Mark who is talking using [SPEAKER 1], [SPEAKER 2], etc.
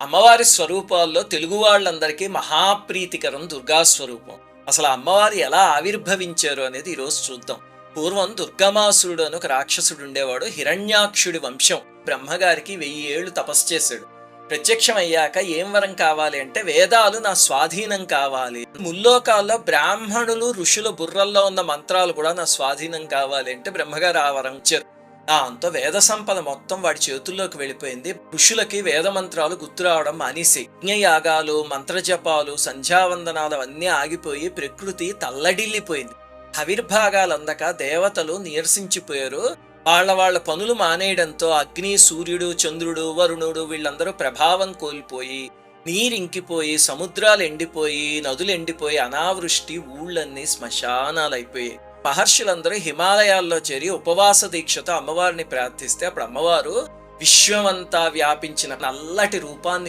[SPEAKER 1] అమ్మవారి స్వరూపాల్లో తెలుగు వాళ్ళందరికీ మహాప్రీతికరం దుర్గా స్వరూపం. అసలు అమ్మవారు ఎలా ఆవిర్భవించారు అనేది ఈరోజు చూద్దాం. పూర్వం దుర్గమాసురుడు అని ఒక రాక్షసుడు ఉండేవాడు హిరణ్యాక్షుడి వంశం. బ్రహ్మగారికి వెయ్యి ఏళ్ళు తపస్సు చేశాడు. ప్రత్యక్షం అయ్యాక ఏం వరం కావాలి అంటే వేదాలు నా స్వాధీనం కావాలి. ముల్లోకాల్లో బ్రాహ్మణులు ఋషుల బుర్రల్లో ఉన్న మంత్రాలు కూడా నా స్వాధీనం కావాలి అంటే బ్రహ్మగారు ఆ వరం ఇచ్చారు. దాంతో వేద సంపద మొత్తం వాడి చేతుల్లోకి వెళ్ళిపోయింది. ఋషులకి వేద మంత్రాలు గుర్తు రావడం మానేసి యజ్ఞయాగాలు మంత్రజపాలు సంధ్యావందనాలు అన్నీ ఆగిపోయి ప్రకృతి తల్లడిల్లిపోయింది. ఆవిర్భాగాలు అందక దేవతలు నీరసించిపోయారు. వాళ్ళ వాళ్ళ పనులు మానేయడంతో అగ్ని సూర్యుడు చంద్రుడు వరుణుడు వీళ్ళందరూ ప్రభావం కోల్పోయి నీరింకిపోయి సముద్రాలు ఎండిపోయి నదులు ఎండిపోయి అనావృష్టి ఊళ్ళన్నీ శ్మశానాలైపోయాయి. మహర్షులందరూ హిమాలయాల్లో చేరి ఉపవాస దీక్షతో అమ్మవారిని ప్రార్థిస్తే అప్పుడు అమ్మవారు విశ్వమంతా వ్యాపించిన నల్లటి రూపాన్ని